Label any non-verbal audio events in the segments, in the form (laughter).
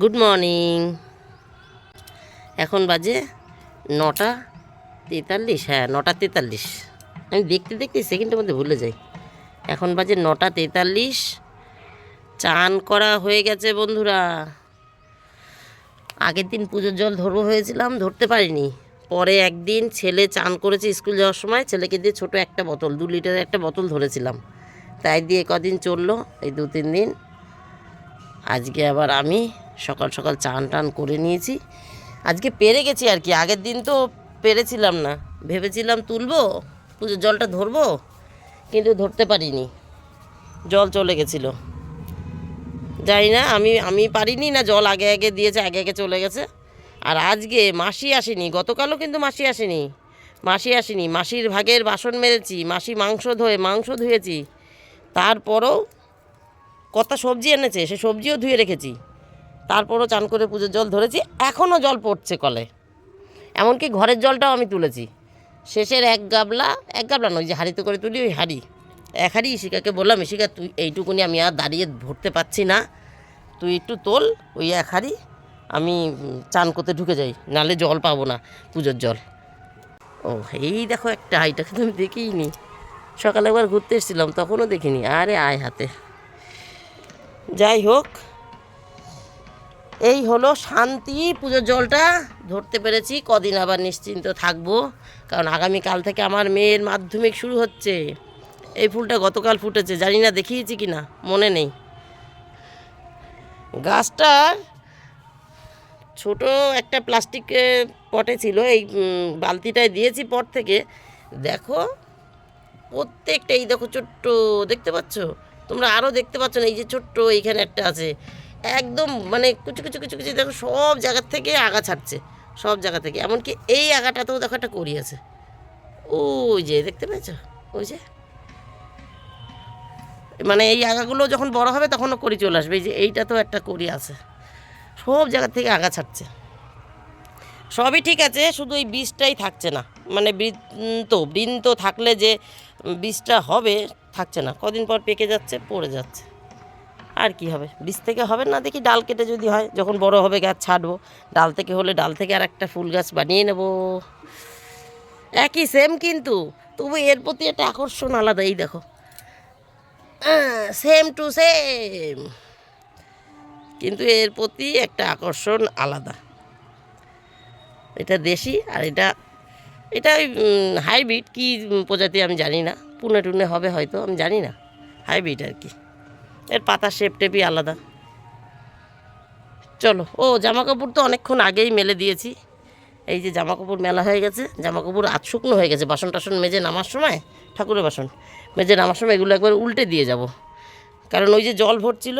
Good morning এখন বাজে নটা তেতাল্লিশ হ্যাঁ নটা তেতাল্লিশ। আমি দেখতে দেখতে সেকেন্ডের মধ্যে ভুলে যাই। এখন বাজে নটা তেতাল্লিশ। চান করা হয়ে গেছে বন্ধুরা। আগের দিন পুজোর জল ধরবো হয়েছিলাম ধরতে পারিনি। পরে একদিন ছেলে চান করেছে স্কুল যাওয়ার সময়, ছেলেকে দিয়ে ছোট একটা বোতল, দু লিটারের একটা বোতল ধরেছিলাম। তাই দিয়ে কদিন চলল, এই দু তিন দিন। আজকে আবার আমি সকাল সকাল চান টান করে নিয়েছি। আজকে পেরে গেছি আর কি, আগের দিন তো পেরেছিলাম না। ভেবেছিলাম তুলবো, পুজোর জলটা ধরবো, কিন্তু ধরতে পারিনি। জল চলে গেছিল। জানি না, আমি আমি পারিনি না, জল আগে আগে দিয়েছে, আগে আগে চলে গেছে। আর আজকে মাসি আসেনি, গতকালও কিন্তু মাসি আসেনি। মাসি আসেনি, মাসির ভাগের বাসন মেরেছি মাসি মাংস ধোয়ে, মাংস ধুয়েছি। তারপরও কত সবজি এনেছে, সে সবজিও ধুয়ে রেখেছি। তারপরও চান করে পুজোর জল ধরেছি এখনও জল পড়ছে কলে। এমনকি ঘরের জলটাও আমি তুলেছি। শেষের এক গাবলা এক গাবলা নয় যে হাঁড়িতে করে তুলি, ওই হাঁড়ি। এক হাড়ি ইশিকাকে বললাম, ইশিকা, তুই এইটুকুনি আমি আর দাঁড়িয়ে ভরতে পারছি না। তুই একটু তোল, ওই এক হাড়ি, আমি চান করতে ঢুকে যাই, নালে জল পাবো না পুজোর জল। ও, এই দেখো একটা হাইটা কিন্তু আমি দেখিনি। সকালে একবার ঘুরতে এসেছিলাম, তখনও দেখিনি। আরে, আয় হাতে। যাই হোক এই হলো শান্তি, পুজোর জলটা ধরতে পেরেছি, কদিন আবার নিশ্চিন্ত থাকব, কারণ আগামীকাল থেকে আমার মেয়ের মাধ্যমিক শুরু হচ্ছে। এই ফুলটা গতকাল ফুটেছে, জানি না দেখিয়েছি কি না, মনে নেই। গাছটা ছোট একটা প্লাস্টিক পটে ছিল, এই বালতিটায় দিয়েছি পট থেকে। দেখো, প্রত্যেকটা, এই দেখো ছোট্ট, দেখতে পাচ্ছ? তোমরা আরও দেখতে পাচ্ছ না, এই যে ছোট্ট, এইখানে একটা আছে। একদম মানে কুচু কুচু কুচু কুচু দেখো সব জায়গার থেকে আগা ছাড়ছে, সব জায়গা থেকে। এমনকি এই আগাটাতেও দেখো একটা করি আছে। ওই যে, দেখতে পেয়েছ? ওই যে। মানে এই আগাগুলো যখন বড় হবে তখনও করি চলে আসবে। এই যে এইটা তো একটা করি আছে। সব জায়গা থেকে আগা ছাড়ছে। সবই ঠিক আছে, শুধু এই বীজটাই থাকছে না। মানে বৃন্ত বৃন্ত থাকলে যে বীজটা হবে, থাকছে না। কদিন পর পেকে যাচ্ছে, পড়ে যাচ্ছে। আর কি হবে? বীজ থেকে হবে না দেখি ডাল কেটে যদি হয়, যখন বড় হবে গাছ ছাড়বো। ডাল থেকে হলে ডাল থেকে আর একটা ফুল গাছ বানিয়ে নেব। একই সেম কিন্তু, তবু এর প্রতি একটা আকর্ষণ আলাদা, এই দেখো। সেম টু সেম কিন্তু এর প্রতি একটা আকর্ষণ আলাদা। এটা দেশি আর এটা এটা ওই হাইব্রিড কী প্রজাতি আমি জানি না। পুনে টুনে হবে হয়তো, আমি জানি না। হাইব্রিড আর কি। এর পাতার শেপ টেপই আলাদা। চলো, ও জামা কাপড় তো অনেকক্ষণ আগেই মেলে দিয়েছি। এই যে জামা কাপড় মেলা হয়ে গেছে জামা কাপড় আধ শুকনো হয়ে গেছে বাসন টাসন মেজে নামার সময়, ঠাকুরের বাসন মেজে নামার সময় এগুলো একবার উল্টে দিয়ে যাব। কারণ ওই যে জল ভরছিল।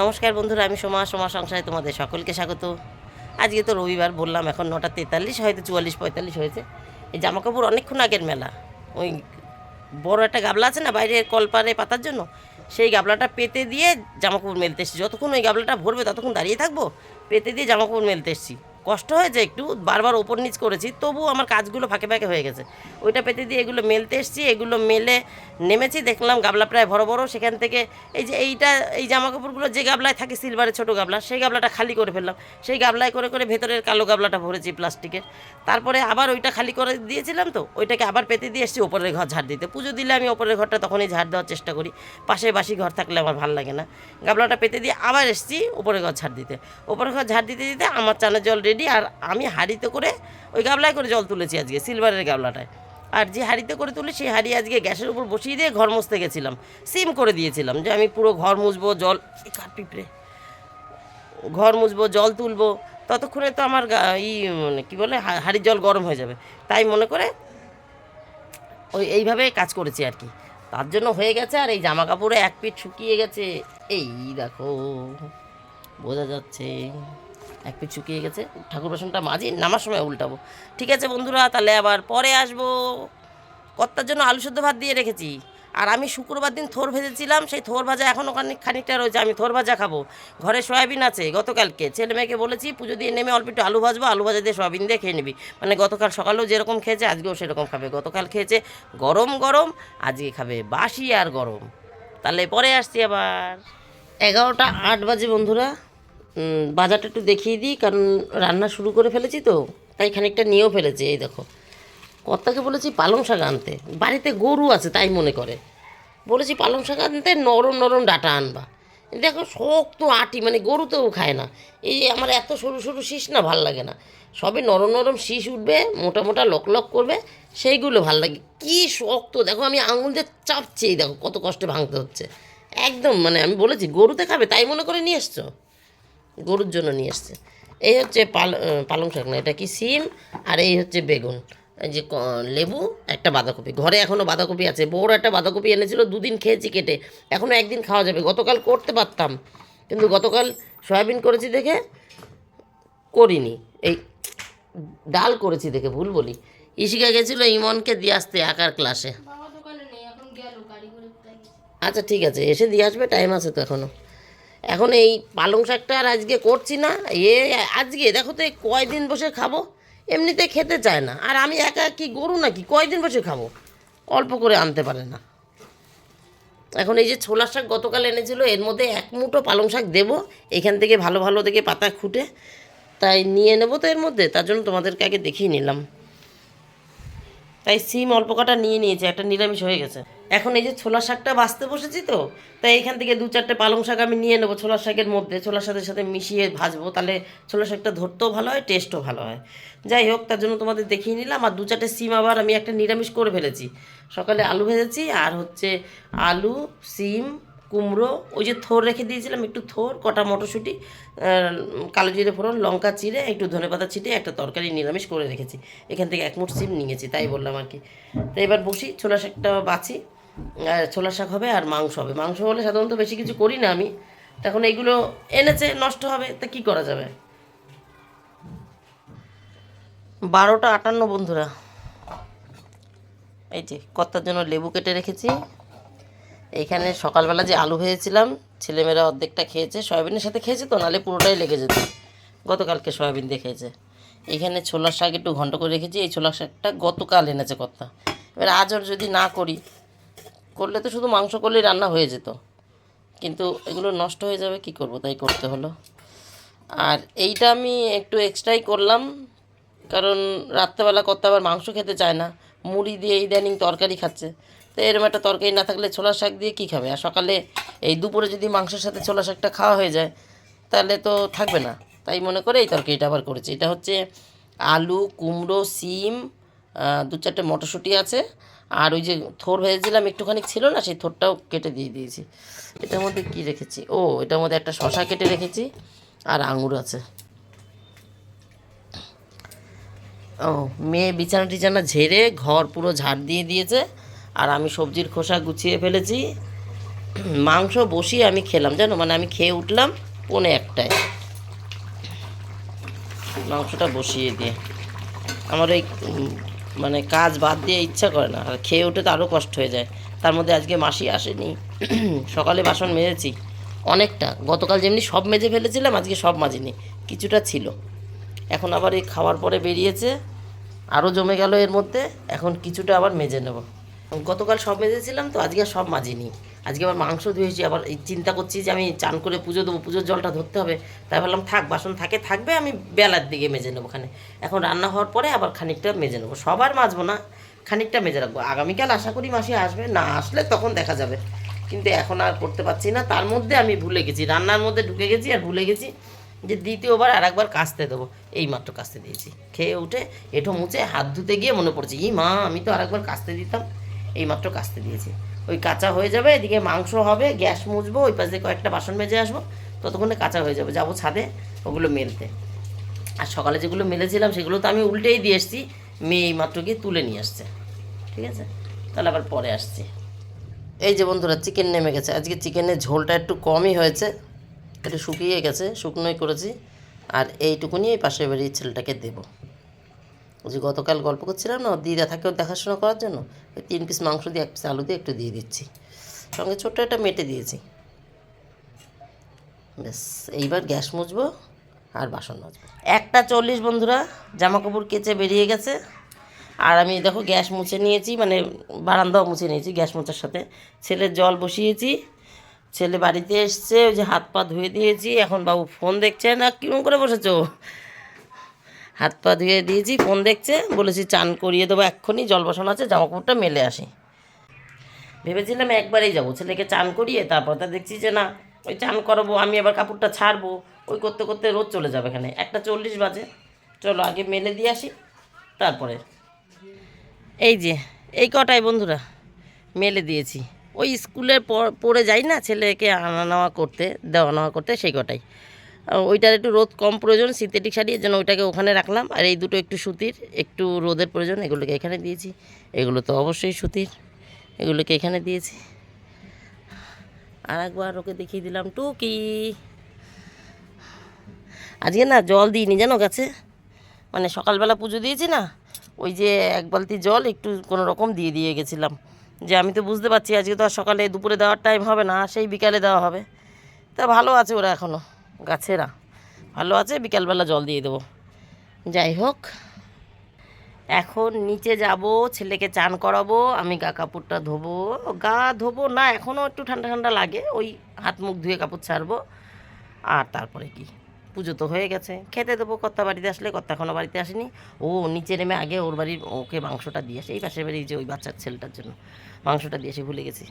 নমস্কার বন্ধুরা, আমি সোমা সোমা সংসারে তোমাদের সকলকে স্বাগত। আজকে তো রবিবার, বললাম এখন নটা তেতাল্লিশ, হয়তো চুয়াল্লিশ, পঁয়তাল্লিশ হয়েছে। এই জামা কাপড় অনেকক্ষণ আগের মেলা। ওই বড় একটা গাবলা আছে না বাইরে কলপারে পাতার জন্য? সেই গাবলাটা পেতে দিয়ে জামা কাপড় মেলতে এসেছি। যতক্ষণ ওই গাবলাটা ভরবে ততক্ষণ দাঁড়িয়ে থাকব, পেতে দিয়ে জামা কাপড় মেলতে এসেছি। কষ্ট হয়েছে একটু, বারবার ওপর নিচ করেছি তবু আমার কাজগুলো ফাঁকে ফাঁকে হয়ে গেছে। ওইটা পেতে দিয়ে এগুলো মেলতে এসেছি, এগুলো মেলে নেমেছি, দেখলাম গাবলা প্রায় বড় বড়। সেখান থেকে এই যে এইটা, এই জামা কাপড়গুলো যে গাবলায় থাকে সিলভারের ছোটো গাবলা, সেই গাবলাটা খালি করে ফেললাম। সেই গাবলায় করে করে ভেতরের কালো গাবলাটা ভরেছি প্লাস্টিকের। তারপরে আবার ওইটা খালি করে দিয়েছিলাম তো, ওইটাকে আবার পেতে দিয়ে এসেছি ওপরের ঘর ঝাড় দিতে। পুজো দিলে আমি ওপরের ঘরটা তখনই ঝাড় দেওয়ার চেষ্টা করি। পাশে বাসি ঘর থাকলে আমার ভালো লাগে না। গাবলাটা পেতে দিয়ে আবার এসেছি ওপরের ঘর ঝাড় দিতে। ওপরের ঘর ঝাড় দিতে দিতে আমার চানের জল রেডি আর আমি হাঁড়িতে করে ওই গাবলায় করে জল তুলেছি আজকে সিলভারের গাবলাটায়। আর যে হাঁড়িতে করে তুলি সেই হাঁড়ি আজকে গ্যাসের উপর বসিয়ে দিয়ে ঘর মুছতে গেছিলাম। সিম করে দিয়েছিলাম যে আমি পুরো ঘর মুছবো, জল পিঁপড়ে? ঘর মুছবো, জল তুলবো। ততক্ষণে তো আমার ই মানে কী বলে হাঁড়ির জল গরম হয়ে যাবে। তাই মনে করে ওই এইভাবে কাজ করেছি আর কি। তার জন্য হয়ে গেছে আর এই জামা কাপড়ে এক পিঠ শুকিয়ে গেছে। এই দেখো, বোঝা যাচ্ছে। এক পিঠ শুকিয়ে গেছে। ঠাকুর বাসনটা মাঝি নামার সময় উল্টাবো। ঠিক আছে বন্ধুরা, তাহলে আবার পরে আসব। কর্তার জন্য আলু সেদ্ধ ভাত দিয়ে রেখেছি। আর আমি শুক্রবার দিন থোর ভেজেছিলাম, সেই থোর ভাজা এখন ওখানে খানিকটা রয়েছে, আমি থোর ভাজা খাব। ঘরে সয়াবিন আছে, গতকালকে ছেলে মেয়েকে বলেছি, পুজো দিয়ে নেমে অল্প একটু আলু ভাজবো, আলু ভাজা দিয়ে সয়াবিন দিয়ে খেয়ে নিবি। মানে গতকাল সকালেও যেরকম খেয়েছে, আজকেও সেরকম খাবে। গতকাল খেয়েছে গরম গরম, আজকে খাবে বাসি আর গরম। তাহলে পরে আসছি আবার। এগারোটা আট বাজে বন্ধুরা। বাজারটা একটু দেখিয়ে দিই, কারণ রান্না শুরু করে ফেলেছি তো, তাই খানিকটা নিয়েও ফেলেছি, এই দেখো। কর্তাকে বলেছি পালং শাক আনতে। বাড়িতে গরু আছে তাই মনে করে। বলেছি পালং শাক আনতে, নরম নরম ডাটা আনবা। দেখো, শক্ত আটি মানে গরুতেও খায় না। এই আমার এত সরু সরু শীষ না, ভালো লাগে না। সবে নরম নরম শীষ উঠবে, মোটা মোটা লক লক করবে, সেইগুলো ভালো লাগে। কি শক্ত, দেখো আমি আঙুল দিয়ে চাপছি দেখো, কত কষ্টে ভাঙতে হচ্ছে। একদম মানে আমি বলেছি, গরুতে খাবে, তাই মনে করে নিয়ে এসছো? গরুর জন্য নিয়ে এসছে। এই হচ্ছে পাল পালং শাক না এটা কি সিম? আর এই হচ্ছে বেগুন। এই যে লেবু একটা বাঁধাকপি। ঘরে এখনও বাঁধাকপি আছে। বড় একটা বাঁধাকপি এনেছিল দুদিন খেয়েছি কেটে। এখনও একদিন খাওয়া যাবে। গতকাল করতে পারতাম কিন্তু গতকাল সয়াবিন করেছি দেখে করিনি। এই ডাল করেছি দেখে ভুল বলি। ইশিকা গেছিল ইমনকে দিয়ে আসতে আঁকার ক্লাসে আচ্ছা ঠিক আছে এসে দিয়ে আসবে টাইম আছে তো এখনও এখন এই পালং শাকটা আর আজকে করছি না। এ আজকে দেখো তো কয়দিন বসে খাব, এমনিতে খেতে চায় না। আর আমি একা কি গরু নাকি? কয়দিন বসে খাব? অল্প করে আনতে পারে না। এখন এই যে ছোলার শাক গতকাল এনেছিল, এর মধ্যে এক মুঠো পালং শাক দেবো, এখান থেকে ভালো ভালো দেখে পাতা খুঁটে তাই নিয়ে নেব তো এর মধ্যে, তার জন্য তোমাদেরকে আগে দেখিয়ে নিলাম। তাই সিম অল্প কটা নিয়ে নিয়েছে, একটা নিরামিষ হয়ে গেছে। এখন এই যে ছোলা শাকটা বাঁচতে বসেছি তো, তাই এখান থেকে দু চারটে পালং শাক আমি নিয়ে নেব ছোলা শাকের মধ্যে। ছোলার সাথে সাথে মিশিয়ে ভাজবো, তাহলে ছোলা শাকটা ধরতেও ভালো হয়, টেস্টও ভালো হয়। যাই হোক, তার জন্য তোমাদের দেখিয়ে নিলাম, আর দু চারটে সিম আবার আমি একটা নিরামিষ করে ফেলেছি। সকালে আলু ভেজেছি, আর হচ্ছে আলু, সিম, কুমড়ো, ওই যে থোর রেখে দিয়েছিলাম, একটু থোর, কটা মটরশুঁটি কালো জিরে ফোড়ন, লঙ্কা চিড়ে, একটু ধনেপাতা ছিটে, একটা তরকারি নিরামিষ করে রেখেছি। এখান থেকে এক মুঠ সিম নিয়েছি, তাই বললাম আর কি। তো এবার বসি, ছোলা শাকটা বাছি। ছোলা শাক হবে আর মাংস হবে। মাংস হলে সাধারণত বেশি কিছু করি না আমি। তখন এইগুলো এনেছে, নষ্ট হবে, তা কি করা যাবে? বারোটা আটান্ন বন্ধুরা। এই যে, কর্তার জন্য লেবু কেটে রেখেছি। এইখানে সকালবেলা যে আলু ভেজেছিলাম, ছেলেমেয়েরা অর্ধেকটা খেয়েছে, সয়াবিনের সাথে খেয়েছে তো নাহলে পুরোটাই লেগে যেত। গতকালকে সয়াবিন দিয়ে খেয়েছে। এইখানে ছোলার শাক একটু ঘন্ট করে রেখেছি, এই ছোলার শাকটা গতকাল এনেছে কর্তা। এবার আজ ওর যদি না করি করলে তো শুধু মাংস করলেই রান্না হয়ে যেত। কিন্তু এগুলো নষ্ট হয়ে যাবে, কি করব? তাই করতে হলো। আর এইটা আমি একটু এক্সট্রাই করলাম, কারণ রাত্রেবেলা করতে আবার মাংস খেতে চায় না। মুড়ি দিয়ে ইদানিং তরকারি খাচ্ছে। তো এরম একটা তরকারি না থাকলে ছোলা শাক দিয়ে কী খাবে? আর সকালে এই দুপুরে যদি মাংসের সাথে ছোলা শাকটা খাওয়া হয়ে যায়, তাহলে তো থাকবে না। তাই মনে করে এই তরকারিটা আবার করেছি। এটা হচ্ছে আলু, কুমড়ো, সিম দু চারটে মটরশুঁটি আছে। আর ওই যে থোর ভেজেছিলাম একটুখানি ছিল না, সেই থোরটাও কেটে দিয়ে দিয়েছি। এটার মধ্যে কি রেখেছি? ও, এটার মধ্যে একটা শশা কেটে রেখেছি আর আঙুর আছে। ও, মেয়ে বিছানা টিছানা ঝেড়ে ঘর পুরো ঝাড় দিয়ে দিয়েছে আর আমি সবজির খোসা গুছিয়ে ফেলেছি। মাংস বসিয়ে আমি খেলাম, জানো? মানে আমি খেয়ে উঠলাম পৌনে একটায়। মাংসটা বসিয়ে দিয়ে। আমার ওই মানে কাজ বাদ দিয়ে ইচ্ছা করে না, আর খেয়ে উঠে তো আরও কষ্ট হয়ে যায়। তার মধ্যে আজকে মাসি আসেনি। (clears throat) সকালে বাসন মেজেছি, অনেকটা। গতকাল যেমনি সব মেজে ফেলেছিলাম, আজকে সব মাজিনি, কিছুটা ছিল। এখন আবার এই খাওয়ার পরে বেরিয়েছে আরও জমে গেল এর মধ্যে, এখন কিছুটা আবার মেজে নেব। গতকাল সব মেজেছিলাম তো, আজকে সব মাজিনি। আজকে আবার মাংস ধুয়েছি আবার এই চিন্তা করছি যে আমি চান করে পুজো দেবো, পুজোর জলটা ধরতে হবে। তাই ভাবলাম থাক, বাসন থাকে, থাকবে, আমি বেলার দিকে মেজে নেব ওখানে। এখন রান্না হওয়ার পরে আবার খানিকটা মেজে নেব। সবার মাজবো না, খানিকটা মেজে রাখব। আগামীকাল আশা করি মাসি আসবে, না আসলে তখন দেখা যাবে। কিন্তু এখন আর করতে পারছি না, তার মধ্যে আমি ভুলে গেছি, রান্নার মধ্যে ঢুকে গেছি আর ভুলে গেছি যে দ্বিতীয়বার আর একবার কাচতে দেবো। এই মাত্র দিয়েছি। খেয়ে উঠে, এঠো মুছে, হাত ধুতে গিয়ে মনে পড়ছে ই মা আমি তো আর একবার কাচতে দিতাম। এই মাত্র দিয়েছি। ওই কাঁচা হয়ে যাবে, এদিকে মাংস হবে, গ্যাস মুছবো, ওই পাশে কয়েকটা বাসন মেজে আসব, ততক্ষণে কাঁচা হয়ে যাবে, যাব ছাদে ওগুলো মেলতে। আর সকালে যেগুলো মেলেছিলাম সেগুলো তো আমি উল্টেই দিয়ে এসেছি, মেয়ে এই মাত্র গিয়ে তুলে নিয়ে আসছে, ঠিক আছে? তাহলে আবার পরে আসছি। এই যে বন্ধুরা চিকেন নেমে গেছে। আজকে চিকেনের ঝোলটা একটু কমই হয়েছে, একটু শুকিয়ে গেছে, শুকনোই করেছি, আর এইটুকুনি এই পাশের বাড়ির ছেলেটাকে দেবো। যে গতকাল গল্প করছিলাম না, দিদা থাকে ওর দেখাশোনা করার জন্য, ওই তিন পিস মাংস দিয়ে এক পিস আলু দিয়ে একটু দিয়ে দিচ্ছি। সঙ্গে ছোট্ট একটা মেটে দিয়েছি। ব্যাস, এইবার গ্যাস মুছবো আর বাসন মাজবো। একটা চল্লিশ বন্ধুরা জামা কাপড় কেচে বেরিয়ে গেছে। আর আমি দেখো গ্যাস মুছে নিয়েছি মানে বারান্দাও মুছে নিয়েছি গ্যাস মোছার সাথে। ছেলের জল বসিয়েছি, ছেলে বাড়িতে এসছে, ওই যে হাত পা ধুয়ে দিয়েছি, এখন বাবু ফোন দেখছে না কিরম করে বসেছো? হাত পা ধুয়ে দিয়েছি, ফোন দেখছে, বলেছি চান করিয়ে দেবো এক্ষুনি, জল বসানো আছে জামা কাপড়টা মেলে আসি। ভেবেছিলাম একবারেই যাব, ছেলেকে চান করিয়ে তারপর তা দেখছি যে না, ওই চান করাবো, আমি আবার কাপড়টা ছাড়বো, ওই করতে করতে রোদ চলে যাবে এখানে, একটা চল্লিশ বাজে। চলো আগে মেলে দিয়ে আসি, তারপরে। এই যে, এই কটাই বন্ধুরা, মেলে দিয়েছি। ওই স্কুলে পড়ে যাই না ছেলেকে আনা নেওয়া করতে দেওয়া নেওয়া করতে, সেই কটাই। ওইটার একটু রোদ কম প্রয়োজন সিনথেটিক শাড়ি, এর জন্য ওইটাকে ওখানে রাখলাম। আর এই দুটো একটু সুতির, একটু রোদের প্রয়োজন, এগুলোকে এখানে দিয়েছি। এগুলো তো অবশ্যই সুতির, এগুলোকে এখানে দিয়েছি। আর একবার ওকে দেখিয়ে দিলাম, টুকি। আজকে না জল দিইনি, জানো গাছে? মানে সকালবেলা পুজো দিয়েছি না, ওই যে এক বালতি জল একটু কোনো রকম দিয়ে দিয়ে গেছিলাম। যে আমি তো বুঝতে পারছি আজকে তো আর সকালে দুপুরে দেওয়ার টাইম হবে না সেই বিকালে দেওয়া হবে। তা ভালো আছে ওরা এখনও গাছেরা। ভালো আছে? বিকালবেলা জল দিয়ে দেবো। যাই হোক, এখন নিচে যাব, ছেলেকে চান করাবো, আমি গা কাপড়টা ধোবো। গা ধোবো না, এখনও একটু ঠান্ডা ঠান্ডা লাগে, ওই হাত মুখ ধুয়ে কাপড় ছাড়বো। আর তারপরে কি? পুজো তো হয়ে গেছে। খেতে দেবো, কর্তা বাড়িতে আসলে, কর্তা এখনও বাড়িতে আসেনি। ও নিচে নেমে আগে ওর বাড়ির ওকে মাংসটা দিয়ে আসে। এই পাশের বাড়ি যে ওই বাচ্চার ছেলেটার জন্য মাংসটা দিয়ে এসে ভুলে গেছি।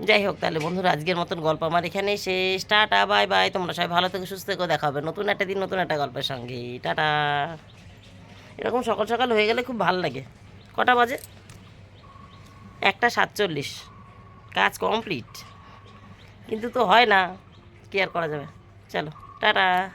যাই হোক, তাহলে বন্ধুরা, আজকের মতন গল্প আমার এখানেই শেষ। Tata, bye bye. তোমরা সবাই ভালো থেকে, সুস্থ থেকে। দেখা হবে নতুন একটা দিন, নতুন একটা গল্পের সঙ্গে। টাটা। এরকম সকাল সকাল হয়ে গেলে খুব ভালো লাগে। কটা বাজে? একটা সাতচল্লিশ। কাজ কমপ্লিট। কিন্তু তো হয় না। কি আর করা যাবে? চলো, টাটা।